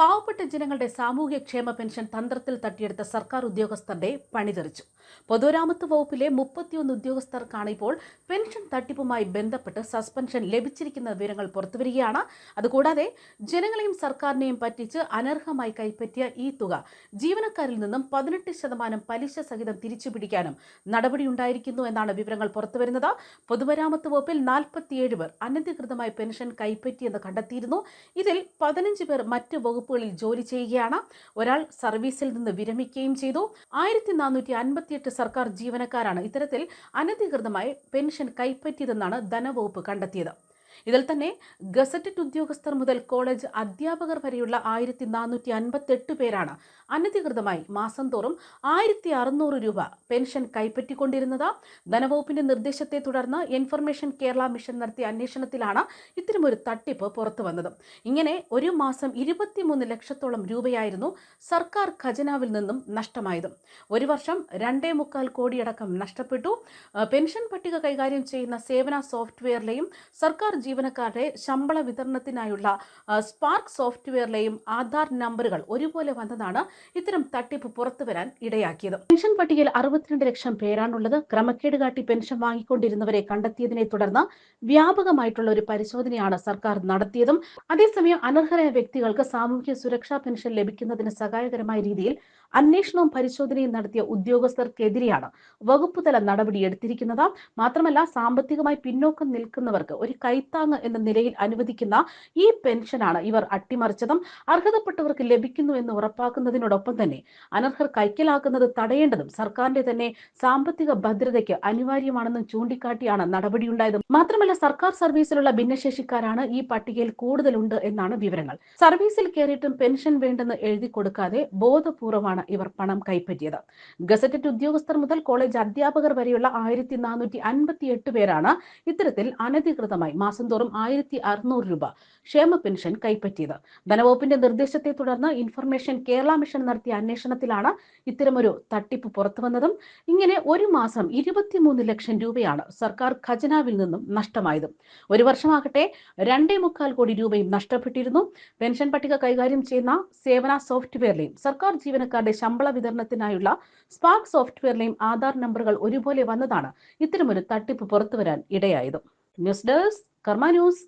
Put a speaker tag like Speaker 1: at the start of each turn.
Speaker 1: പാവപ്പെട്ട ജനങ്ങളുടെ സാമൂഹ്യക്ഷേമ പെൻഷൻ തന്ത്രത്തിൽ തട്ടിയെടുത്ത സർക്കാർ ഉദ്യോഗസ്ഥരുടെ പണിതെറിച്ചു പൊതുമരാമത്ത് വകുപ്പിലെ മുപ്പത്തിയൊന്ന് ഉദ്യോഗസ്ഥർക്കാണ് ഇപ്പോൾ പെൻഷൻ തട്ടിപ്പുമായി ബന്ധപ്പെട്ട് സസ്പെൻഷൻ ലഭിച്ചിരിക്കുന്ന വിവരങ്ങൾ പുറത്തുവരികയാണ്. അതുകൂടാതെ ജനങ്ങളെയും സർക്കാരിനെയും പറ്റിച്ച് അനർഹമായി കൈപ്പറ്റിയ ഈ തുക ജീവനക്കാരിൽ നിന്നും പതിനെട്ട് ശതമാനം പലിശ സഹിതം തിരിച്ചുപിടിക്കാനും നടപടിയുണ്ടായിരിക്കുന്നു എന്നാണ് വിവരങ്ങൾ പുറത്തുവരുന്നത്. പൊതുമരാമത്ത് വകുപ്പിൽ നാൽപ്പത്തിയേഴ് പേർ അനധികൃതമായി പെൻഷൻ കൈപ്പറ്റിയെന്ന് കണ്ടെത്തിയിരുന്നു. ഇതിൽ പതിനഞ്ച് പേർ മറ്റ് വകുപ്പുകളിൽ ജോലി ചെയ്യുകയാണ്. ഒരാൾ സർവീസിൽ നിന്ന് വിരമിക്കുകയും ചെയ്തു. ആയിരത്തി നാനൂറ്റി അൻപത്തിയെട്ട് സർക്കാർ ജീവനക്കാരാണ് ഇത്തരത്തിൽ അനധികൃതമായി പെൻഷൻ കൈപ്പറ്റിയതെന്നാണ് ധനവകുപ്പ് കണ്ടെത്തിയത്. ഇതിൽ തന്നെ ഗസറ്റഡ് ഉദ്യോഗസ്ഥർ മുതൽ കോളേജ് അധ്യാപകർ വരെയുള്ള ആയിരത്തി നാനൂറ്റി അൻപത്തെട്ട് പേരാണ് അനധികൃതമായി മാസം തോറും ആയിരത്തി അറുന്നൂറ് രൂപ പെൻഷൻ കൈപ്പറ്റിക്കൊണ്ടിരുന്നത്. ധനവകുപ്പിന്റെ നിർദ്ദേശത്തെ തുടർന്ന് ഇൻഫർമേഷൻ കേരള മിഷൻ നടത്തിയ അന്വേഷണത്തിലാണ് ഇത്തരമൊരു തട്ടിപ്പ് പുറത്തു വന്നത്. ഇങ്ങനെ ഒരു മാസം ഇരുപത്തിമൂന്ന് ലക്ഷത്തോളം രൂപയായിരുന്നു സർക്കാർ ഖജനാവിൽ നിന്നും നഷ്ടമായത്. ഒരു വർഷം രണ്ടേ മുക്കാൽ കോടിയടക്കം നഷ്ടപ്പെട്ടു. പെൻഷൻ പട്ടിക കൈകാര്യം ചെയ്യുന്ന സേവന സോഫ്റ്റ്വെയറിലെയും സർക്കാർ ജീവനക്കാരുടെ ശമ്പള വിതരണത്തിനായുള്ള സ്പാർക്ക് സോഫ്റ്റ്വെയറിലെയും ആധാർ നമ്പറുകൾ ഒരുപോലെ വന്നതാണ് ഇത്തരം തട്ടിപ്പ് പുറത്തു വരാൻ ഇടയാക്കിയത്. പെൻഷൻ പട്ടികയിൽ അറുപത്തിരണ്ട് ലക്ഷം പേരാണുള്ളത്. ക്രമക്കേട് കാട്ടി പെൻഷൻ വാങ്ങിക്കൊണ്ടിരുന്നവരെ കണ്ടെത്തിയതിനെ തുടർന്ന് വ്യാപകമായിട്ടുള്ള ഒരു പരിശോധനയാണ് സർക്കാർ നടത്തിയതും. അതേസമയം അനർഹരായ വ്യക്തികൾക്ക് സാമൂഹ്യ സുരക്ഷാ പെൻഷൻ ലഭിക്കുന്നതിന് സഹായകരമായ രീതിയിൽ അന്വേഷണവും പരിശോധനയും നടത്തിയ ഉദ്യോഗസ്ഥർക്കെതിരെയാണ് വകുപ്പ് തല നടപടി എടുത്തിരിക്കുന്നത് മാത്രമല്ല സാമ്പത്തികമായി പിന്നോക്കം നിൽക്കുന്നവർക്ക് ഒരു കൈത്താങ് എന്ന നിലയിൽ അനുവദിക്കുന്ന ഈ പെൻഷനാണ് ഇവർ അട്ടിമറിച്ചതും അർഹതപ്പെട്ടവർക്ക് ലഭിക്കുന്നു എന്ന് ഉറപ്പാക്കുന്നതിനോടൊപ്പം തന്നെ അനർഹർ കൈക്കലാക്കുന്നത് തടയേണ്ടതും സർക്കാരിന്റെ തന്നെ സാമ്പത്തിക ഭദ്രതയ്ക്ക് അനിവാര്യമാണെന്നും ചൂണ്ടിക്കാട്ടിയാണ് നടപടിയുണ്ടായത്. മാത്രമല്ല സർക്കാർ സർവീസിലുള്ള ഭിന്നശേഷിക്കാരാണ് ഈ പട്ടികയിൽ കൂടുതലുണ്ട് എന്നാണ് വിവരങ്ങൾ. സർവീസിൽ കയറിയിട്ടും പെൻഷൻ വേണ്ടെന്ന് എഴുതി കൊടുക്കാതെ ബോധപൂർവമാണ് ഇവർ പണം കൈപ്പറ്റിയത്. ഗസറ്റഡ് ഉദ്യോഗസ്ഥർ മുതൽ കോളേജ് അധ്യാപകർ വരെയുള്ള ആയിരത്തി നാനൂറ്റി അൻപത്തി എട്ട് പേരാണ് ഇത്തരത്തിൽ അനധികൃതമായി മാസം തോറും ആയിരത്തി അറുന്നൂറ് രൂപ ക്ഷേമ പെൻഷൻ കൈപ്പറ്റിയത്. ധനവകുപ്പിന്റെ നിർദ്ദേശത്തെ തുടർന്ന് ഇൻഫർമേഷൻ കേരള മിഷൻ നടത്തിയ അന്വേഷണത്തിലാണ് ഇത്തരമൊരു തട്ടിപ്പ് പുറത്തുവന്നതും ഇങ്ങനെ ഒരു മാസം ഇരുപത്തിമൂന്ന് ലക്ഷം രൂപയാണ് സർക്കാർ ഖജനാവിൽ നിന്നും നഷ്ടമായത്. ഒരു വർഷമാകട്ടെ രണ്ടേ മുക്കാൽ കോടി രൂപയും നഷ്ടപ്പെട്ടിരുന്നു. പെൻഷൻ പട്ടിക കൈകാര്യം ചെയ്യുന്ന സേവന സോഫ്റ്റ്വെയറിലെയും സർക്കാർ ജീവനക്കാരുടെ ശമ്പള വിതരണത്തിനായുള്ള സ്പാർക്ക് സോഫ്റ്റ്വെയറിലെയും ആധാർ നമ്പറുകൾ ഒരുപോലെ വന്നതാണ് ഇത്തരമൊരു തട്ടിപ്പ് പുറത്തുവരാൻ ഇടയായത്. ന്യൂസ് ഡെസ്ക് കർമ്മ ന്യൂസ്